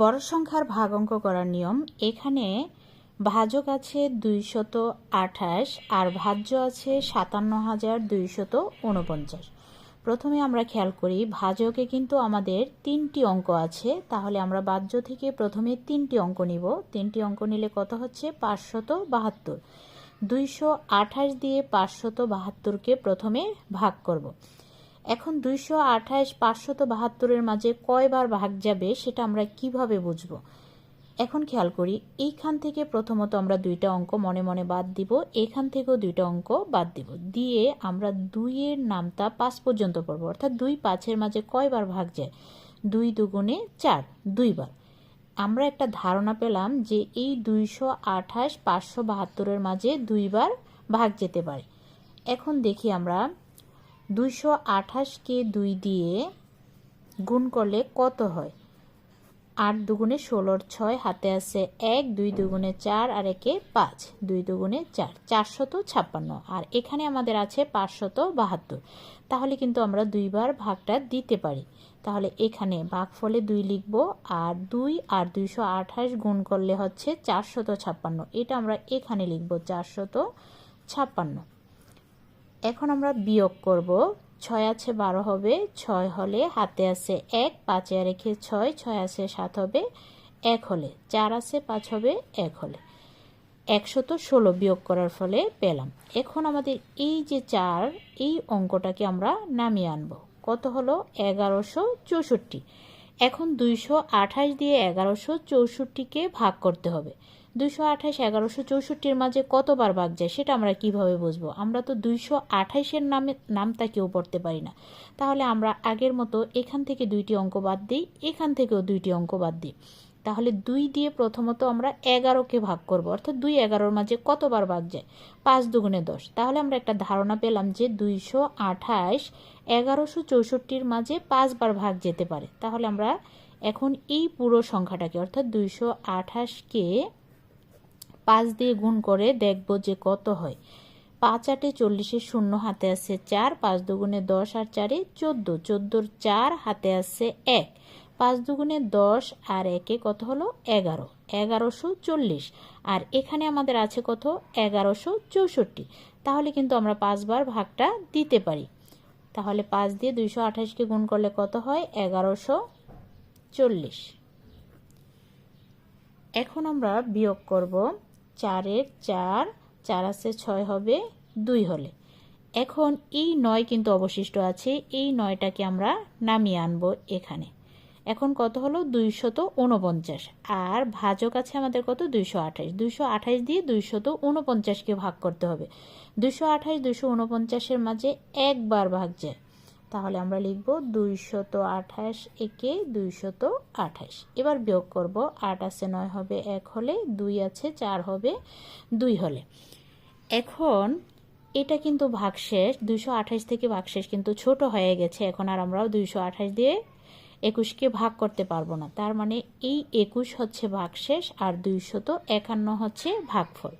বড় সংখ্যার ভাগ অঙ্ক করার নিয়ম। এখানে ভাজক আছে দুইশত আঠাশ আর ভাজ্য আছে সাতান্ন হাজার দুইশত উনপঞ্চাশ প্রথমে আমরা খেয়াল করি, ভাজকে কিন্তু আমাদের তিনটি অঙ্ক আছে। তাহলে আমরা বাহ্য থেকে প্রথমে তিনটি অঙ্ক নিব। তিনটি অঙ্ক নিলে কত হচ্ছে? পাঁচশত বাহাত্তর। দুইশো আঠাশ দিয়ে পাঁচশত বাহাত্তরকে প্রথমে ভাগ করব। এখন দুইশো আঠাশ, পাঁচশত বাহাত্তরের মাঝে কয়বার ভাগ যাবে সেটা আমরা কীভাবে বুঝব? এখন খেয়াল করি, এইখান থেকে প্রথমত আমরা দুইটা অঙ্ক মনে মনে বাদ দিব, এখান থেকেও দুইটা অঙ্ক বাদ দিব। দিয়ে আমরা দুইয়ের নামটা পাঁচ পর্যন্ত পড়ব অর্থাৎ দুই পাঁচের মাঝে কয়বার ভাগ যায়? দুই দুগুণে চার, দুইবার। আমরা একটা ধারণা পেলাম যে এই দুইশো আঠাশ পাঁচশো বাহাত্তরের মাঝে দুইবার ভাগ যেতে পারে। এখন দেখি আমরা দুইশো আঠাশকে দুই দিয়ে গুণ করলে কত হয়? আট দুগুণে ষোলোর ছয় হাতে আছে এক, দুই দুগুণে চার, আর একে পাঁচ, দুই দুগুণে চার, চারশত ছাপ্পান্ন। আর এখানে আমাদের আছে পাঁচশত বাহাত্তর। তাহলে কিন্তু আমরা দুইবার ভাগটা দিতে পারি। তাহলে এখানে ভাগফলে দুই লিখব, আর দুই আর দুইশো আঠাশ গুণ করলে হচ্ছে চারশত ছাপ্পান্ন। এটা আমরা এখানে লিখব চারশত ছাপ্পান্ন। এখন আমরা বিয়োগ করব। ছয় আছে বারো হবে, ছয় হলে হাতে আছে এক, পাঁচে রেখে ছয় ছয় আছে সাত হবে, এক হলে, চার আছে পাঁচ হবে, এক হলে। একশত ষোলো বিয়োগ করার ফলে পেলাম। এখন আমাদের এই যে চার, এই অঙ্কটাকে আমরা নামিয়ে আনব। কত হলো? এগারোশো চৌষট্টি। এখন দুইশো আঠাশ দিয়ে এগারোশো চৌষট্টিকে ভাগ করতে হবে। দুইশো আঠাশ এগারোশো চৌষট্টির মাঝে কতবার ভাগ যায় সেটা আমরা কীভাবে বুঝব? আমরা তো দুইশো আঠাইশের নামে নামটা কেউ পড়তে পারি না। তাহলে আমরা আগের মতো এখান থেকে দুইটি অঙ্ক বাদ দিই, এখান থেকেও দুইটি অঙ্ক বাদ দিই। তাহলে দুই দিয়ে প্রথমত আমরা এগারোকে ভাগ করব, অর্থাৎ দুই এগারোর মাঝে কতবার ভাগ যায়? পাঁচ দুগুণে দশ। তাহলে আমরা একটা ধারণা পেলাম যে দুইশো আঠাশ এগারোশো চৌষট্টির মাঝে পাঁচবার ভাগ যেতে পারে। তাহলে আমরা এখন এই পুরো সংখ্যাটাকে, অর্থাৎ দুইশো আঠাশকে পাঁচ দিয়ে গুণ করে দেখব যে কত হয়। পাঁচ আটে চল্লিশের শূন্য হাতে আছে চার, পাঁচ দুগুণে দশ আর চারে চোদ্দ, চোদ্দোর চার হাতে আছে এক। পাঁচ দুগুণে দশ আর একে কত হলো? এগারো। এগারোশো চল্লিশ। আর এখানে আমাদের আছে কত? এগারোশো চৌষট্টি। তাহলে কিন্তু আমরা পাঁচবার ভাগটা দিতে পারি। তাহলে পাঁচ দিয়ে দুইশো আঠাশকে গুণ করলে কত হয়? এগারোশো চল্লিশ। এখন আমরা বিয়োগ করব চারের চার চার আছে ছয় হবে দুই হলে। এখন এই নয় কিন্তু অবশিষ্ট আছে, এই নয়টাকে আমরা নামিয়ে আনব এখানে। এখন কত হলো? দুইশত উনপঞ্চাশ আর ভাজক আছে আমাদের কত? দুইশো আঠাশ। দুইশো আঠাশ দিয়ে দুইশত উনপঞ্চাশকে ভাগ করতে হবে। দুইশো আঠাশ, দুইশো উনপঞ্চাশের মাঝে একবার ভাগ যায়। তাহলে আমরা লিখব দুইশত আঠাশ একে দুইশত আঠাশ। এবার বিয়োগ করব, আট আছে নয় হবে এক হলে, দুই আছে চার হবে দুই হলে। এখন এটা কিন্তু ভাগশেষ দুইশো আঠাশ থেকে ভাগশেষ কিন্তু ছোট হয়ে গেছে, এখন আর আমরা দুইশো আঠাশ দিয়ে একুশকে ভাগ করতে পারব না। তার মানে এই একুশ হচ্ছে ভাগশেষ আর দুইশত একান্ন হচ্ছে ভাগফল।